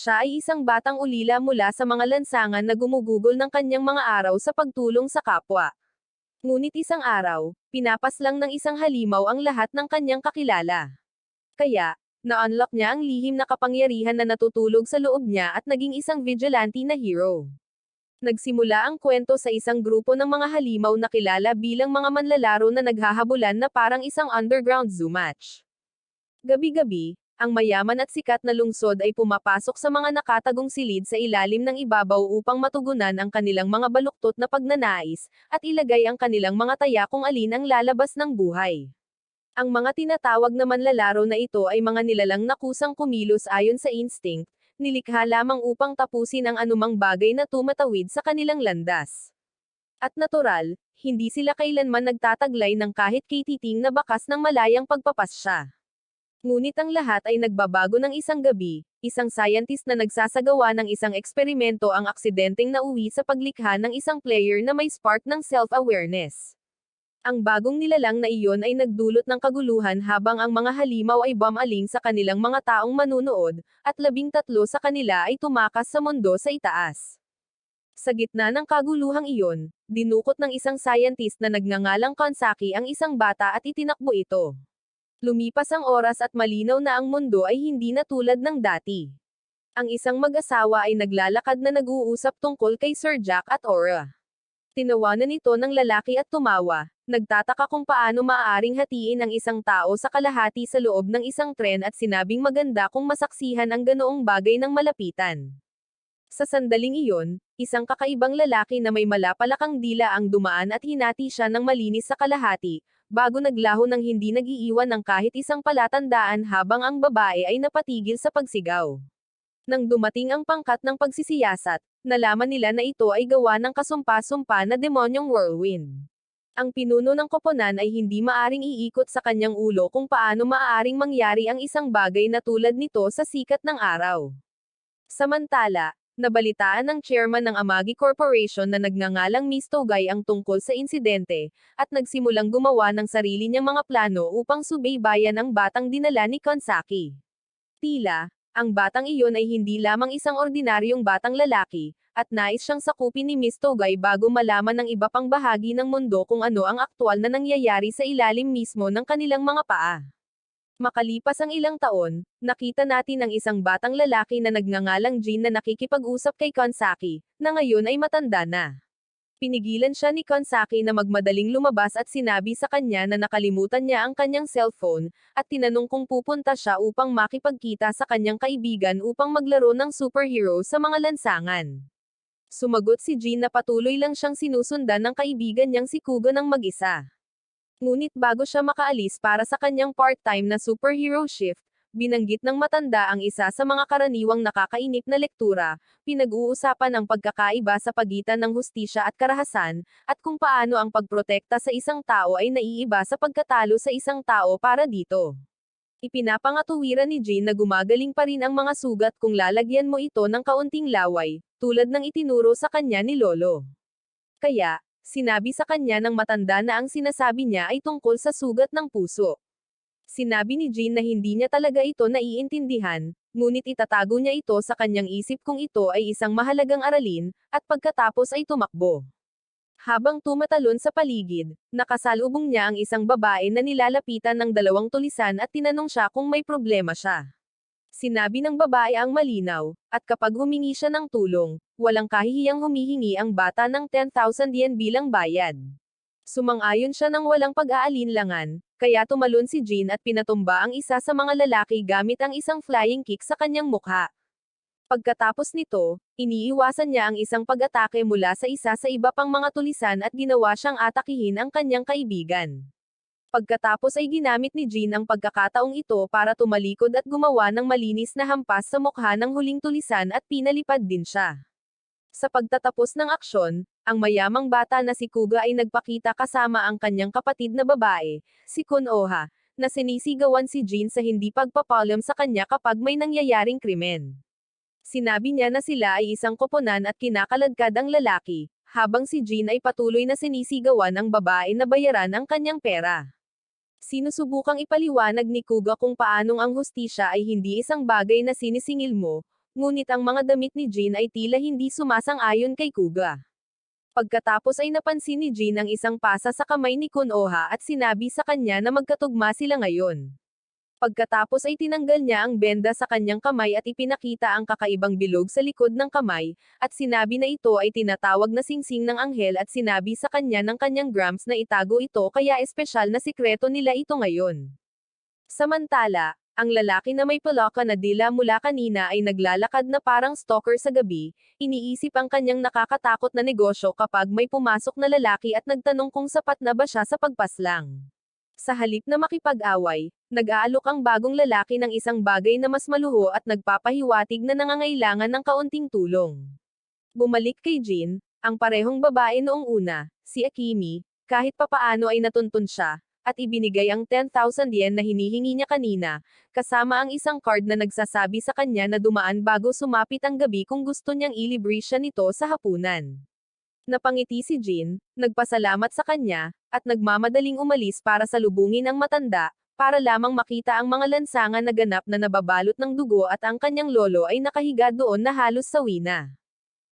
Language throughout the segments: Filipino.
Siya ay isang batang ulila mula sa mga lansangan na gumugugol ng kanyang mga araw sa pagtulong sa kapwa. Ngunit isang araw, pinapaslang ng isang halimaw ang lahat ng kanyang kakilala. Kaya, na-unlock niya ang lihim na kapangyarihan na natutulog sa loob niya at naging isang vigilante na hero. Nagsimula ang kwento sa isang grupo ng mga halimaw na kilala bilang mga manlalaro na naghahabulan na parang isang underground zoo match. Gabi-gabi, ang mayaman at sikat na lungsod ay pumapasok sa mga nakatagong silid sa ilalim ng ibabaw upang matugunan ang kanilang mga baluktot na pagnanais, at ilagay ang kanilang mga taya kung alin ang lalabas ng buhay. Ang mga tinatawag na manlalaro na ito ay mga nilalang na kusang kumilos ayon sa instinct, nilikha lamang upang tapusin ang anumang bagay na tumatawid sa kanilang landas. At natural, hindi sila kailanman nagtataglay ng kahit kititing na bakas ng malayang pagpapasya. Ngunit ang lahat ay nagbabago ng isang gabi, isang scientist na nagsasagawa ng isang eksperimento ang aksidenteng nauwi sa paglikha ng isang player na may spark ng self-awareness. Ang bagong nilalang na iyon ay nagdulot ng kaguluhan habang ang mga halimaw ay bumaling sa kanilang mga taong manunood, at labing tatlo sa kanila ay tumakas sa mundo sa itaas. Sa gitna ng kaguluhang iyon, dinukot ng isang scientist na nagngangalang Konsaki ang isang bata at itinakbo ito. Lumipas ang oras at malinaw na ang mundo ay hindi na tulad ng dati. Ang isang mag-asawa ay naglalakad na nag-uusap tungkol kay Sir Jack at Aura. Tinawanan ito ng lalaki at tumawa, nagtataka kung paano maaaring hatiin ang isang tao sa kalahati sa loob ng isang tren at sinabing maganda kung masaksihan ang ganoong bagay ng malapitan. Sa sandaling iyon, isang kakaibang lalaki na may malapalakang dila ang dumaan at hinati siya ng malinis sa kalahati, bago naglaho ng hindi nagiiwan ng kahit isang palatandaan habang ang babae ay napatigil sa pagsigaw. Nang dumating ang pangkat ng pagsisiyasat, nalaman nila na ito ay gawa ng kasumpa-sumpa na demonyong whirlwind. Ang pinuno ng koponan ay hindi maaring iikot sa kanyang ulo kung paano maaaring mangyari ang isang bagay na tulad nito sa sikat ng araw. Samantala, nabalitaan ng chairman ng Amagi Corporation na nagngangalang Miss Togay ang tungkol sa insidente, at nagsimulang gumawa ng sarili niyang mga plano upang subaybayan ang batang dinala ni Konsaki. Tila, ang batang iyon ay hindi lamang isang ordinaryong batang lalaki, at nais siyang sakupin ni Miss Togay bago malaman ng iba pang bahagi ng mundo kung ano ang aktwal na nangyayari sa ilalim mismo ng kanilang mga paa. Makalipas ang ilang taon, nakita natin ang isang batang lalaki na nagngangalang Jean na nakikipag-usap kay Konsaki, na ngayon ay matanda na. Pinigilan siya ni Konsaki na magmadaling lumabas at sinabi sa kanya na nakalimutan niya ang kanyang cellphone, at tinanong kung pupunta siya upang makipagkita sa kanyang kaibigan upang maglaro ng superhero sa mga lansangan. Sumagot si Jean na patuloy lang siyang sinusundan ng kaibigan niyang si Kuga ng mag-isa. Ngunit bago siya makaalis para sa kanyang part-time na superhero shift, binanggit ng matanda ang isa sa mga karaniwang nakakainip na lektura, pinag-uusapan ang pagkakaiba sa pagitan ng hustisya at karahasan, at kung paano ang pagprotekta sa isang tao ay naiiba sa pagkatalo sa isang tao para dito. Ipinapangatuwiran ni Jean na gumagaling pa rin ang mga sugat kung lalagyan mo ito ng kaunting laway, tulad ng itinuro sa kanya ni Lolo. Kaya, sinabi sa kanya ng matanda na ang sinasabi niya ay tungkol sa sugat ng puso. Sinabi ni Jean na hindi niya talaga ito naiintindihan, ngunit itatago niya ito sa kanyang isip kung ito ay isang mahalagang aralin, at pagkatapos ay tumakbo. Habang tumatalon sa paligid, nakasalubong niya ang isang babae na nilalapitan ng dalawang tulisan at tinanong siya kung may problema siya. Sinabi ng babae ang malinaw, at kapag humingi siya ng tulong, walang kahihiyang humihingi ang bata ng 10,000 yen bilang bayad. Sumang-ayon siya ng walang pag-aalinlangan, kaya tumalon si Jean at pinatumba ang isa sa mga lalaki gamit ang isang flying kick sa kanyang mukha. Pagkatapos nito, iniiwasan niya ang isang pag-atake mula sa isa sa iba pang mga tulisan at ginawa siyang atakihin ang kanyang kaibigan. Pagkatapos ay ginamit ni Jean ang pagkakataong ito para tumalikod at gumawa ng malinis na hampas sa mukha ng huling tulisan at pinalipad din siya. Sa pagtatapos ng aksyon, ang mayamang bata na si Kuga ay nagpakita kasama ang kanyang kapatid na babae, si Kunoha, na sinisigawan si Jean sa hindi pagpapalam sa kanya kapag may nangyayaring krimen. Sinabi niya na sila ay isang koponan at kinakaladkad ang lalaki, habang si Jean ay patuloy na sinisigawan ang babae na bayaran ang kanyang pera. Sinusubukang ipaliwanag ni Kuga kung paanong ang hustisya ay hindi isang bagay na sinisingil mo, ngunit ang mga damit ni Jean ay tila hindi sumasang-ayon kay Kuga. Pagkatapos ay napansin ni Jean ang isang pasa sa kamay ni Kunoha at sinabi sa kanya na magkatugma sila ngayon. Pagkatapos ay tinanggal niya ang benda sa kanyang kamay at ipinakita ang kakaibang bilog sa likod ng kamay, at sinabi na ito ay tinatawag na singsing ng anghel at sinabi sa kanya ng kanyang grams na itago ito kaya espesyal na sikreto nila ito ngayon. Samantala, ang lalaki na may palaka na dila mula kanina ay naglalakad na parang stalker sa gabi, iniisip ang kanyang nakakatakot na negosyo kapag may pumasok na lalaki at nagtanong kung sapat na ba siya sa pagpaslang. Sa halip na makipag-away, nag-aalok ang bagong lalaki ng isang bagay na mas maluho at nagpapahiwatig na nangangailangan ng kaunting tulong. Bumalik kay Jean, ang parehong babae noong una, si Akimi, kahit papaano ay natuntun siya, at ibinigay ang 10,000 yen na hinihingi niya kanina, kasama ang isang card na nagsasabi sa kanya na dumaan bago sumapit ang gabi kung gusto niyang ilibre siya nito sa hapunan. Napangiti si Jean, nagpasalamat sa kanya, at nagmamadaling umalis para salubungin ang matanda, para lamang makita ang mga lansangan na ganap na nababalot ng dugo at ang kanyang lolo ay nakahiga doon na halos sawi na.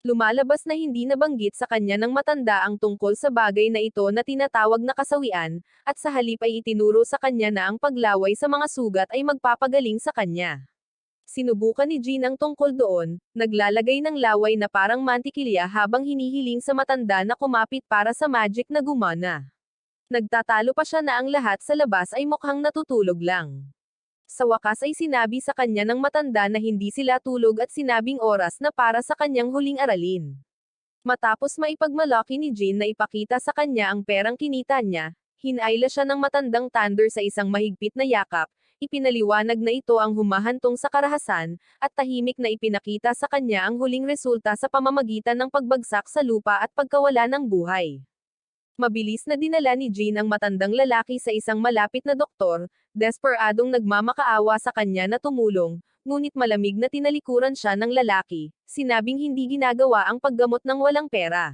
Lumalabas na hindi nabanggit sa kanya ng matanda ang tungkol sa bagay na ito na tinatawag na kasawian, at sa halip ay itinuro sa kanya na ang paglaway sa mga sugat ay magpapagaling sa kanya. Sinubukan ni Jean ang tungkol doon, naglalagay ng laway na parang mantikilya habang hinihiling sa matanda na kumapit para sa magic na gumana. Nagtatalo pa siya na ang lahat sa labas ay mukhang natutulog lang. Sa wakas ay sinabi sa kanya ng matanda na hindi sila tulog at sinabing oras na para sa kanyang huling aralin. Matapos maipagmalaki ni Jean na ipakita sa kanya ang perang kinita niya, hinayla siya ng matandang Thunder sa isang mahigpit na yakap, ipinaliwanag na ito ang humahantong sa karahasan, at tahimik na ipinakita sa kanya ang huling resulta sa pamamagitan ng pagbagsak sa lupa at pagkawala ng buhay. Mabilis na dinala ni Jean ang matandang lalaki sa isang malapit na doktor, desperadong nagmamakaawa sa kanya na tumulong, ngunit malamig na tinalikuran siya ng lalaki, sinabing hindi ginagawa ang paggamot ng walang pera.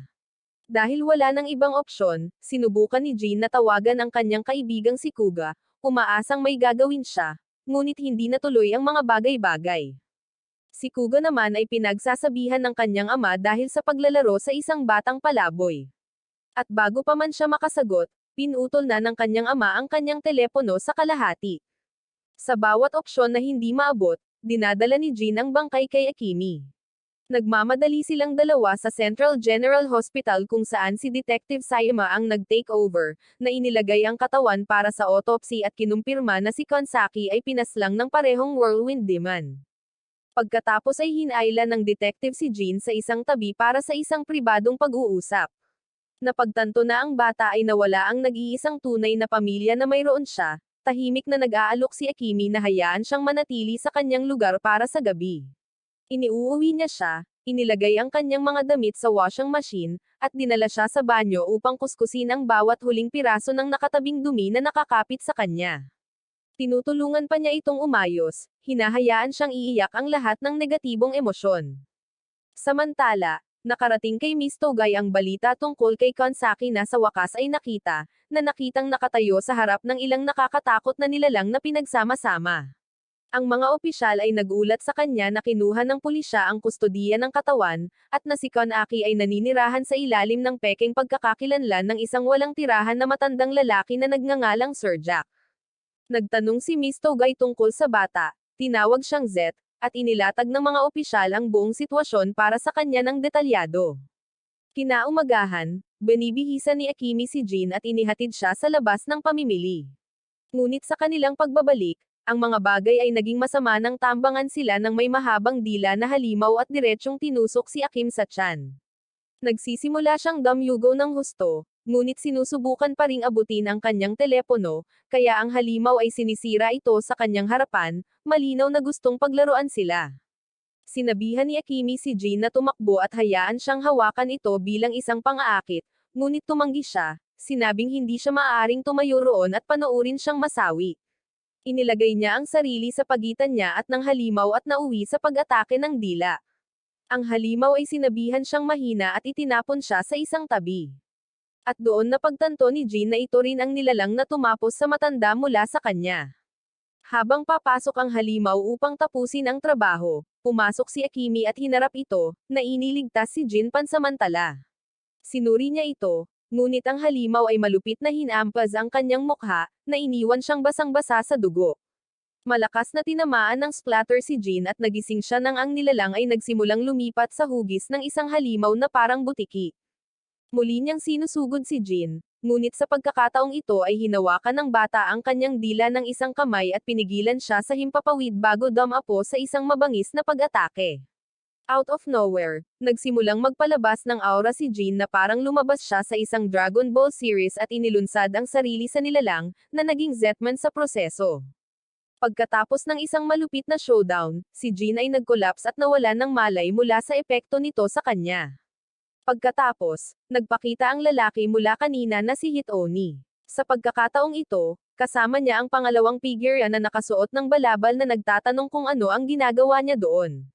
Dahil wala ng ibang opsyon, sinubukan ni Jean na tawagan ang kanyang kaibigang si Kuga, umaasang may gagawin siya, ngunit hindi natuloy ang mga bagay-bagay. Si Kuga naman ay pinagsasabihan ng kanyang ama dahil sa paglalaro sa isang batang palaboy. At bago pa man siya makasagot, pinutol na ng kanyang ama ang kanyang telepono sa kalahati. Sa bawat opsyon na hindi maabot, dinadala ni Jean ang bangkay kay Akimi. Nagmamadali silang dalawa sa Central General Hospital kung saan si Detective Sayama ang nag-take over, na inilagay ang katawan para sa autopsy at kinumpirma na si Konsaki ay pinaslang ng parehong whirlwind demon. Pagkatapos ay hinayla ng detective si Jean sa isang tabi para sa isang pribadong pag-uusap. Napagtanto na ang bata ay nawala ang nag-iisang tunay na pamilya na mayroon siya, tahimik na nag-aalok si Akimi na hayaan siyang manatili sa kanyang lugar para sa gabi. Iniuuwi niya siya, inilagay ang kanyang mga damit sa washing machine, at dinala siya sa banyo upang kuskusin ang bawat huling piraso ng nakatabing dumi na nakakapit sa kanya. Tinutulungan pa niya itong umayos, hinahayaan siyang iiyak ang lahat ng negatibong emosyon. Samantala, Nakarating kay Miss Togay ang balita tungkol kay Konsaki na sa wakas ay nakita, na nakitang nakatayo sa harap ng ilang nakakatakot na nilalang na pinagsama-sama. Ang mga opisyal ay nagulat sa kanya na kinuha ng pulisya ang kustodiya ng katawan, at na si Konaki ay naninirahan sa ilalim ng peking pagkakakilanlan ng isang walang tirahan na matandang lalaki na nagngangalang Sir Jack. Nagtanong si Miss Togay tungkol sa bata, tinawag siyang Zet, at inilatag ng mga opisyal ang buong sitwasyon para sa kanya ng detalyado. Kinaumagahan, binibihisa ni Akimi si Jean at inihatid siya sa labas ng pamimili. Ngunit sa kanilang pagbabalik, ang mga bagay ay naging masama nang tambangan sila ng may mahabang dila na halimaw at diretsyong tinusok si Akim sa tiyan. Nagsisimula siyang damyugo ng husto, ngunit sinusubukan pa ring abutin ang kanyang telepono, kaya ang halimaw ay sinisira ito sa kanyang harapan, malinaw na gustong paglaruan sila. Sinabihan ni Akimi si Jean na tumakbo at hayaan siyang hawakan ito bilang isang pang-aakit, ngunit tumanggi siya, sinabing hindi siya maaaring tumayo roon at panoorin siyang masawi. Inilagay niya ang sarili sa pagitan niya at ng halimaw at nauwi sa pag-atake ng dila. Ang halimaw ay sinabihan siyang mahina at itinapon siya sa isang tabi. At doon napagtanto ni Jean na ito rin ang nilalang na tumapos sa matanda mula sa kanya. Habang papasok ang halimaw upang tapusin ang trabaho, pumasok si Akimi at hinarap ito, na iniligtas si Jin pansamantala. Sinuri niya ito, ngunit ang halimaw ay malupit na hinampas ang kanyang mukha, na iniwan siyang basang-basa sa dugo. Malakas na tinamaan ng splatter si Jin at nagising siya nang ang nilalang ay nagsimulang lumipat sa hugis ng isang halimaw na parang butiki. Muli niyang sinusugod si Jin, ngunit sa pagkakataong ito ay hinawakan ng bata ang kanyang dila ng isang kamay at pinigilan siya sa himpapawid bago dumapo sa isang mabangis na pag-atake. Out of nowhere, nagsimulang magpalabas ng aura si Jin na parang lumabas siya sa isang Dragon Ball series at inilunsad ang sarili sa nilalang, na naging Zetman sa proseso. Pagkatapos ng isang malupit na showdown, si Jin ay nag-collapse at nawalan ng malay mula sa epekto nito sa kanya. Pagkatapos, nagpakita ang lalaki mula kanina na si Hitoni. Sa pagkakataong ito, kasama niya ang pangalawang figure na nakasuot ng balabal na nagtatanong kung ano ang ginagawa niya doon.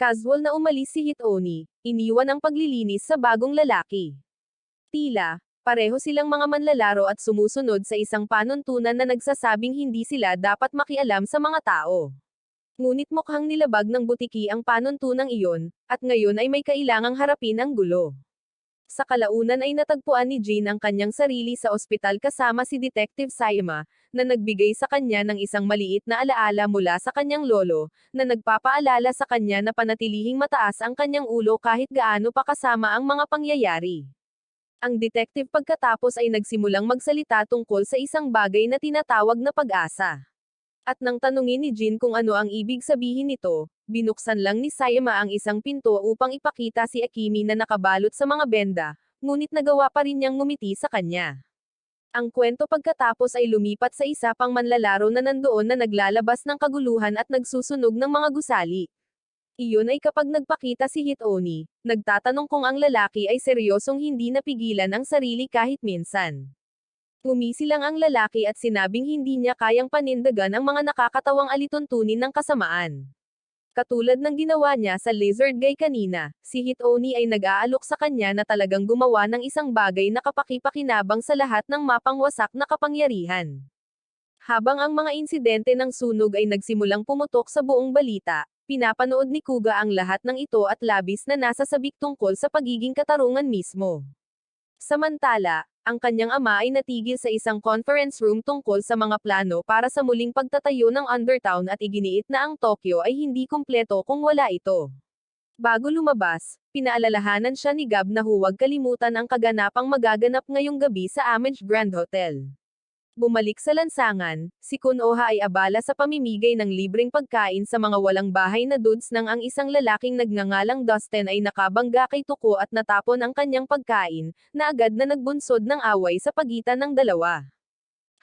Casual na umalis si Hitoni, iniwan ang paglilinis sa bagong lalaki. Tila, pareho silang mga manlalaro at sumusunod sa isang panuntunan na nagsasabing hindi sila dapat makialam sa mga tao. Ngunit mukhang nilabag ng butiki ang panuntunang iyon, at ngayon ay may kailangang harapin ang gulo. Sa kalaunan ay natagpuan ni Jean ang kanyang sarili sa ospital kasama si Detective Sayama, na nagbigay sa kanya ng isang maliit na alaala mula sa kanyang lolo, na nagpapaalala sa kanya na panatilihing mataas ang kanyang ulo kahit gaano pa kasama ang mga pangyayari. Ang detective pagkatapos ay nagsimulang magsalita tungkol sa isang bagay na tinatawag na pag-asa. At nang tanungin ni Jin kung ano ang ibig sabihin nito, binuksan lang ni Sayama ang isang pinto upang ipakita si Akimi na nakabalot sa mga benda, ngunit nagawa pa rin niyang ngumiti sa kanya. Ang kwento pagkatapos ay lumipat sa isa pang manlalaro na nandoon na naglalabas ng kaguluhan at nagsusunog ng mga gusali. Iyon ay kapag nagpakita si Hitoni, nagtatanong kung ang lalaki ay seryosong hindi napigilan ang sarili kahit minsan. Umisi lang ang lalaki at sinabing hindi niya kayang panindagan ang mga nakakatawang alituntunin ng kasamaan. Katulad ng ginawa niya sa Lizard Guy kanina, si Hitoni ay nag-aalok sa kanya na talagang gumawa ng isang bagay na kapakipakinabang sa lahat ng mapangwasak na kapangyarihan. Habang ang mga insidente ng sunog ay nagsimulang pumutok sa buong balita, pinapanood ni Kuga ang lahat ng ito at labis na nasa sabik tungkol sa pagiging katarungan mismo. Samantala, ang kanyang ama ay natigil sa isang conference room tungkol sa mga plano para sa muling pagtatayo ng Undertown at iginiit na ang Tokyo ay hindi kumpleto kung wala ito. Bago lumabas, pinaalalahanan siya ni Gab na huwag kalimutan ang kaganapang magaganap ngayong gabi sa Amage Grand Hotel. Bumalik sa lansangan, si Kunoha ay abala sa pamimigay ng libreng pagkain sa mga walang bahay na dudes nang ang isang lalaking nagngangalang Dustin ay nakabangga kay Tuko at natapon ang kanyang pagkain, na agad na nagbunsod ng away sa pagitan ng dalawa.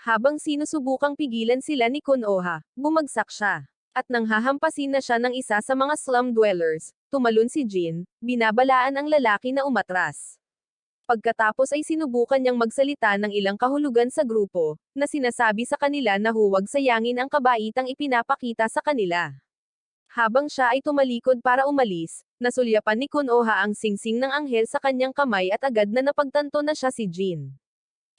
Habang sinusubukang pigilan sila ni Kunoha, bumagsak siya. At nang hahampasin na siya ng isa sa mga slum dwellers, tumalon si Jin, binabalaan ang lalaki na umatras. Pagkatapos ay sinubukan niyang magsalita ng ilang kahulugan sa grupo, na sinasabi sa kanila na huwag sayangin ang kabaitang ipinapakita sa kanila. Habang siya ay tumalikod para umalis, nasulyapan ni Kunoha ang singsing ng anghel sa kanyang kamay at agad na napagtanto na siya si Jin.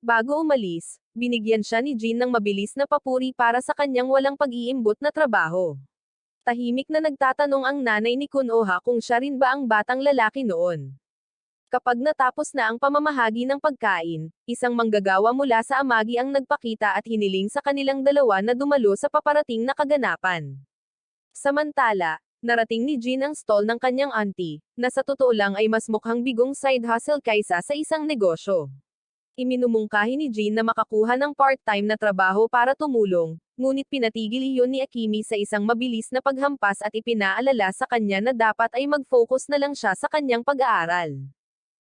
Bago umalis, binigyan siya ni Jin ng mabilis na papuri para sa kanyang walang pag-iimbot na trabaho. Tahimik na nagtatanong ang nanay ni Kunoha kung siya rin ba ang batang lalaki noon. Kapag natapos na ang pamamahagi ng pagkain, isang manggagawa mula sa amagi ang nagpakita at hiniling sa kanilang dalawa na dumalo sa paparating na kaganapan. Samantala, narating ni Jean ang stall ng kanyang auntie, na sa totoo lang ay mas mukhang bigong side hustle kaysa sa isang negosyo. Iminumungkahi ni Jean na makakuha ng part-time na trabaho para tumulong, ngunit pinatigil iyon ni Akimi sa isang mabilis na paghampas at ipinaalala sa kanya na dapat ay mag-focus na lang siya sa kanyang pag-aaral.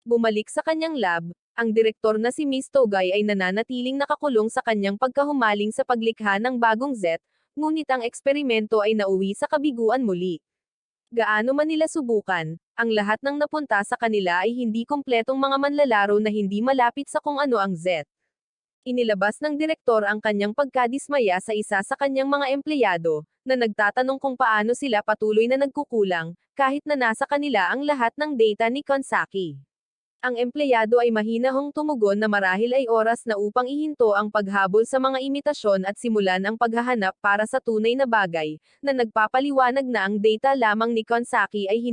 Bumalik sa kanyang lab, ang direktor na si Miss Togay ay nananatiling nakakulong sa kanyang pagkahumaling sa paglikha ng bagong Z, ngunit ang eksperimento ay nauwi sa kabiguan muli. Gaano man nila subukan, ang lahat ng napunta sa kanila ay hindi kumpletong mga manlalaro na hindi malapit sa kung ano ang Z. Inilabas ng direktor ang kanyang pagkadismaya sa isa sa kanyang mga empleyado, na nagtatanong kung paano sila patuloy na nagkukulang, kahit na nasa kanila ang lahat ng data ni Konsaki. Ang empleyado ay mahinahong tumugon na marahil ay oras na upang ihinto ang paghabol sa mga imitasyon at simulan ang paghahanap para sa tunay na bagay, na nagpapaliwanag na ang data lamang ni Konsaki ay hindi